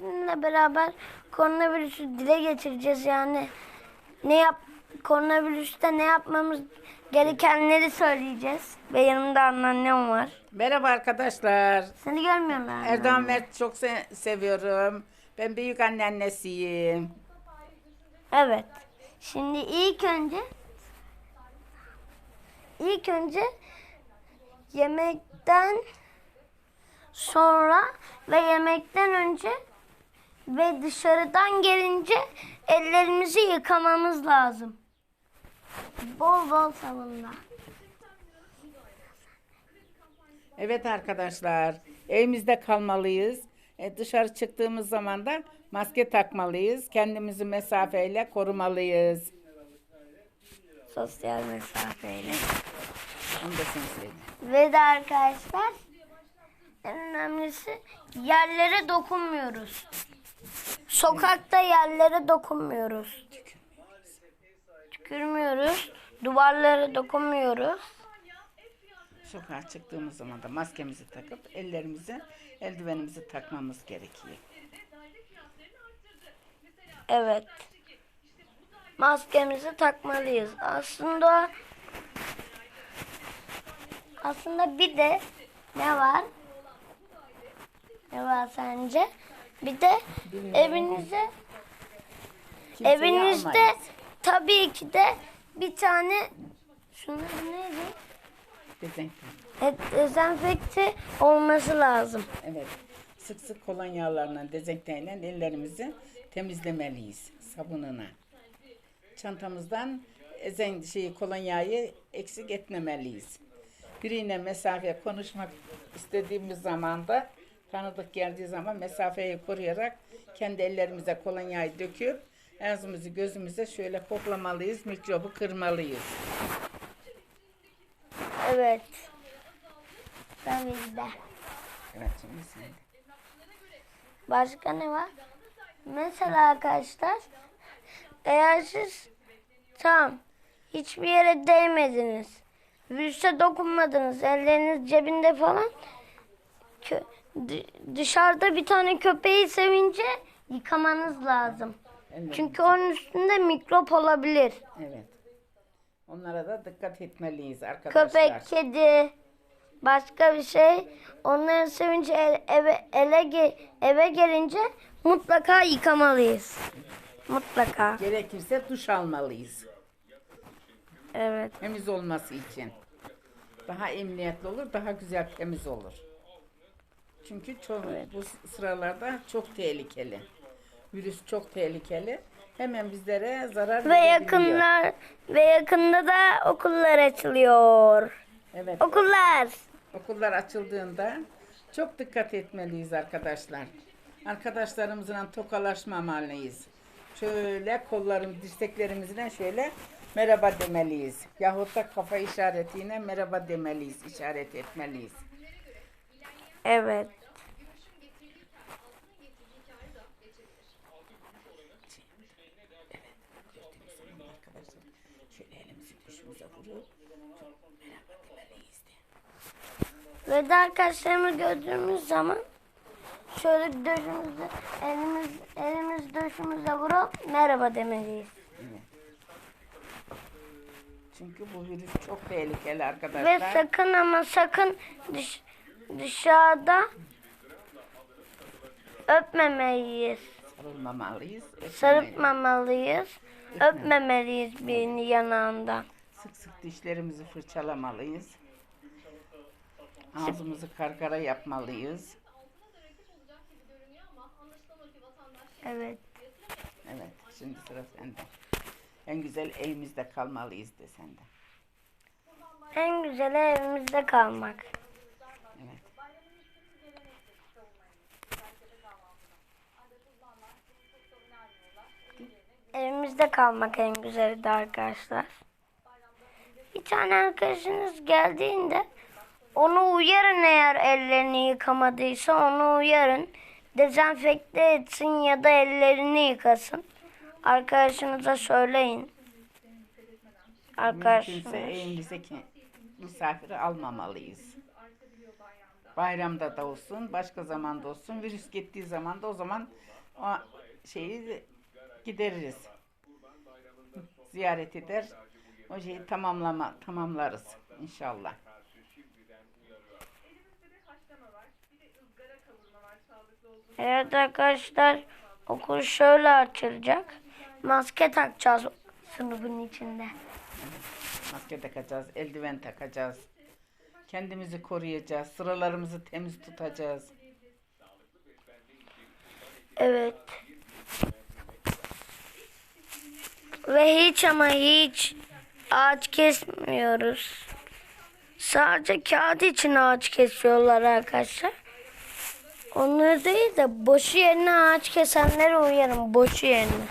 sizinle beraber koronavirüsü dile getireceğiz yani. Ne yap koronavirüste ne yapmamız gerekenleri söyleyeceğiz. Ve yanımda anneannem var. Merhaba arkadaşlar. Seni görmüyorlar. Erdoğan Mert çok se- seviyorum. Ben büyük anneannesiyim. Evet. Şimdi ilk önce ilk önce yemekten sonra ve yemekten önce ve dışarıdan gelince ellerimizi yıkamamız lazım. Bol bol sabunla. Evet arkadaşlar, evimizde kalmalıyız. E, dışarı çıktığımız zaman da maske takmalıyız. Kendimizi mesafeyle korumalıyız. Sosyal mesafeyle. Onu da sen söyle. Ve de arkadaşlar en önemlisi yerlere dokunmuyoruz. Sokakta yerlere dokunmuyoruz. Tükürmüyoruz. Duvarlara dokunmuyoruz. Sokağa çıktığımız zaman da maskemizi takıp ellerimizi, eldivenimizi takmamız gerekiyor. Evet. Maskemizi takmalıyız. Aslında aslında bir de ne var? Ne var sence? Bir de evinize Kimseyi Evinizde almayız. tabii ki de bir tane şunun neydi? Dezenfektan. E, Dezenfekte olması lazım. Evet. Sık sık kolonyalarla, dezenfektanla ellerimizi temizlemeliyiz sabununa. Çantamızdan ezen şey kolonyayı eksik etmemeliyiz. Birine mesafe konuşmak istediğimiz zaman da tanıdık geldiği zaman mesafeyi koruyarak kendi ellerimize kolonyayı döküp ağzımızı gözümüze şöyle koklamalıyız, mikrobu kırmalıyız. Evet. Tabii ki de. Evet şimdi sen de. Başka ne var? Mesela arkadaşlar eğer siz tam hiçbir yere değmediniz. Virüse dokunmadınız. Elleriniz cebinde falan. kö- dışarıda bir tane köpeği sevince yıkamanız lazım. Evet. Çünkü onun üstünde mikrop olabilir. Evet. Onlara da dikkat etmeliyiz arkadaşlar. Köpek, kedi, başka bir şey. Onları sevince eve, ele eve gelince mutlaka yıkamalıyız. Mutlaka. Gerekirse duş almalıyız. Evet. Temiz olması için. Daha emniyetli olur, daha güzel temiz olur. Çünkü çok, bu sıralarda çok tehlikeli. Virüs çok tehlikeli. Hemen bizlere zarar Ve verebiliyor. yakınlar ve yakında da okullar açılıyor. Evet. Okullar. Okullar açıldığında çok dikkat etmeliyiz arkadaşlar. Arkadaşlarımızla tokalaşmamalıyız. Şöyle kollarım, dirseklerimizle şöyle merhaba demeliyiz. Yahut da kafa işaretiyle merhaba demeliyiz, işaret etmeliyiz. Evet. Gördüğümüz zaman arkadaşlar şöyle elimizi düşümüze vurup merhaba demeliyiz de. Ve de arkadaşlarımı gördüğümüz zaman şöyle döşümüzü elimiz elimiz döşümüze vurup merhaba demeliyiz. Evet. Çünkü bu virüs çok tehlikeli Ve arkadaşlar. sakın ama sakın dış, dışarıda öpmemeliyiz. Sarılmamalıyız. öpmemeliyiz. Sarıpmamalıyız. Öpmemeliyiz birini yanağından. Sık sık dişlerimizi fırçalamalıyız. Ağzımızı karkara yapmalıyız. Evet. Evet, şimdi sıra sende. En güzel evimizde kalmalıyız de sende. En güzeli evimizde kalmak. Evet. Evimizde kalmak en güzeli de arkadaşlar. Bir tane arkadaşınız geldiğinde onu uyarın eğer ellerini yıkamadıysa onu uyarın. Dezenfekte etsin ya da ellerini yıkasın. Arkadaşınıza söyleyin. Mümkünse Arkadaşınız. evimize ki- misafiri almamalıyız. Bayramda da olsun, başka zamanda olsun. Virüs gittiği zaman da o zaman o şeyi gideririz. Ziyaret eder. O şeyi tamamlama tamamlarız inşallah. Evet arkadaşlar okul şöyle açılacak. Maske takacağız sınıfın içinde. Maske takacağız, eldiven takacağız. Kendimizi koruyacağız, sıralarımızı temiz tutacağız. Evet. Ve hiç ama hiç ağaç kesmiyoruz. Sadece kağıt için ağaç kesiyorlar arkadaşlar. Onları değil de boşu yerine ağaç kesenlere uyarım. Boşu yerine.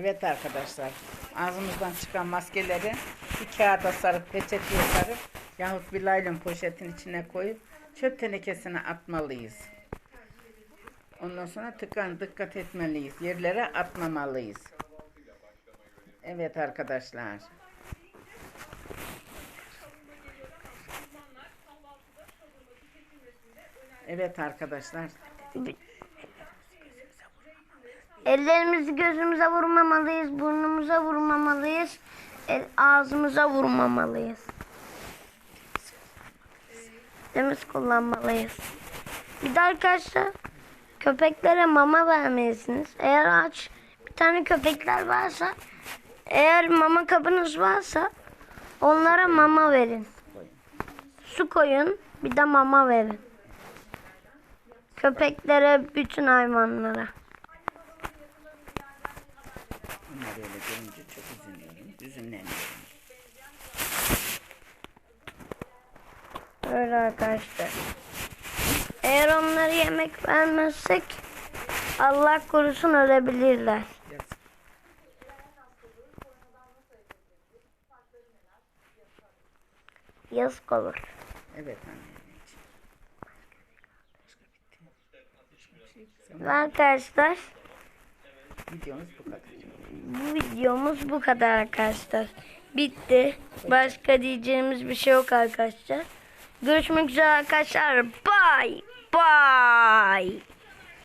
Evet arkadaşlar, ağzımızdan çıkan maskeleri bir kağıda sarıp, peçeteye sarıp yahut bir laylon poşetin içine koyup çöp tenekesine atmalıyız. Ondan sonra tıkan dikkat etmeliyiz. Yerlere atmamalıyız. Evet arkadaşlar. Evet arkadaşlar. Ellerimizi gözümüze vurmamalıyız, burnumuza vurmamalıyız, el, ağzımıza vurmamalıyız. Temiz kullanmalıyız. Bir de arkadaşlar köpeklere mama vermelisiniz. Eğer aç bir tane köpekler varsa, eğer mama kabınız varsa onlara mama verin. Su koyun, bir de mama verin. Köpeklere, bütün hayvanlara. Bunları öyle görünce çok üzülüyorum. Üzünleniyorum. Öyle arkadaşlar. Eğer onlara yemek vermezsek Allah korusun ölebilirler. Yazık. Olur. Evet. Ve arkadaşlar Videomuz bu kadar. Bu videomuz bu kadar arkadaşlar. Bitti. Başka diyeceğimiz bir şey yok arkadaşlar. Görüşmek üzere arkadaşlar. Bye. Bye.